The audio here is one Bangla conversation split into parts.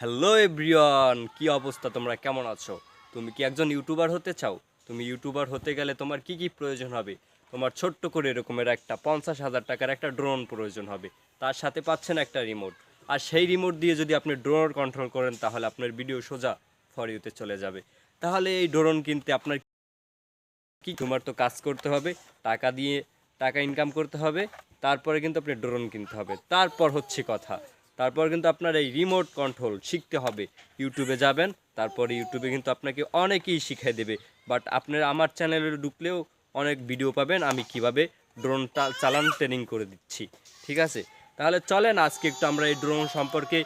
হ্যালো এভরিওয়ান, কি অবস্থা তোমরা? কেমন আছো? তুমি কি একজন ইউটিউবার হতে চাও? তুমি ইউটিউবার হতে গেলে তোমার কি কি প্রয়োজন হবে? তোমার ছোট্ট করে এরকমের একটা পঞ্চাশ হাজার টাকার একটা ড্রোন প্রয়োজন হবে। তার সাথে পাচ্ছেন একটা রিমোট। আর সেই রিমোট দিয়ে যদি আপনি ড্রোন কন্ট্রোল করেন, তাহলে আপনার ভিডিও সোজা ফর ইউতে চলে যাবে। তাহলে এই ড্রোন কিনতে আপনার কি তোমার তো কাজ করতে হবে, টাকা দিয়ে টাকা ইনকাম করতে হবে, তারপরে কিন্তু আপনি ড্রোন কিনতে হবে। তারপর হচ্ছে কথা তারপর কিন্তু আপনার এই রিমোট কন্ট্রোল শিখতে হবে। ইউটিউবে যাবেন, তারপরে ইউটিউবে কিন্তু আপনাকে অনেকেই শিখিয়ে দেবে। বাট আপনার আমার চ্যানেলে ঢুকলেও অনেক ভিডিও পাবেন, আমি কীভাবে ড্রোন চালান ট্রেনিং করে দিচ্ছি। ঠিক আছে? তাহলে চলেন, আজকে একটু আমরা এই ড্রোন সম্পর্কে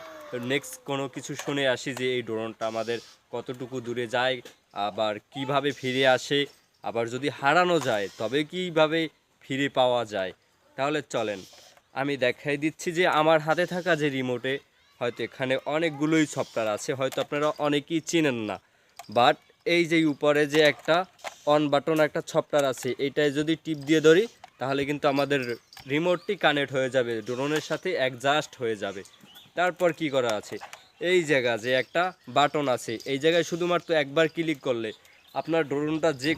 নেক্সট কোনো কিছু শুনে আসি যে এই ড্রোনটা আমাদের কতটুকু দূরে যায়, আবার কীভাবে ফিরে আসে, আবার যদি হারানো যায়, তবে কীভাবে ফিরে পাওয়া যায়? তাহলে চলেন। আমি দেখাই দিচ্ছি যে আমার হাতে থাকা যে রিমোটে হয়তো এখানে অনেকগুলোই সফটওয়্যার আছে, হয়তো আপনারা অনেকেই চিনেন না। বাট এই যে উপরে যে একটা অন বাটন একটা সফটওয়্যার আছে এটাই যদি টিপ দিয়ে ধরি, তাহলে কিন্তু আমাদের রিমোটটি কানেক্ট হয়ে যাবে ড্রোনের সাথে অ্যাডজাস্ট হয়ে যাবে। তারপর কি করা আছে? এই জায়গা যে একটা বাটন আছে, এই জায়গায় শুধুমাত্র একবার ক্লিক করলে আপনার ড্রোনটা যে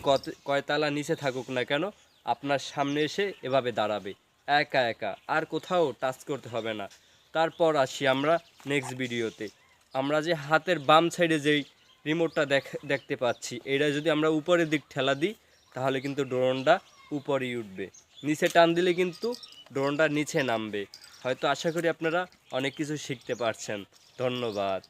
কয়তালা নিচে থাকুক না কেন, আপনার সামনে এসে এভাবে দাঁড়াবে। একা একা, আর কোথাও টাচ করতে হবে না। তারপর আসি আমরা নেক্সট ভিডিওতে আমরা যে হাতের বাম সাইডে যেই রিমোটটা দেখ, দেখতে পাচ্ছি, এটা যদি আমরা উপরের দিক ঠেলা দিই, তাহলে কিন্তু ড্রোনটা উপরেই উঠবে। নিচে টান দিলে কিন্তু ড্রোনটা নিচে নামবে। হয়তো আশা করি আপনারা অনেক কিছু শিখতে পারছেন। ধন্যবাদ।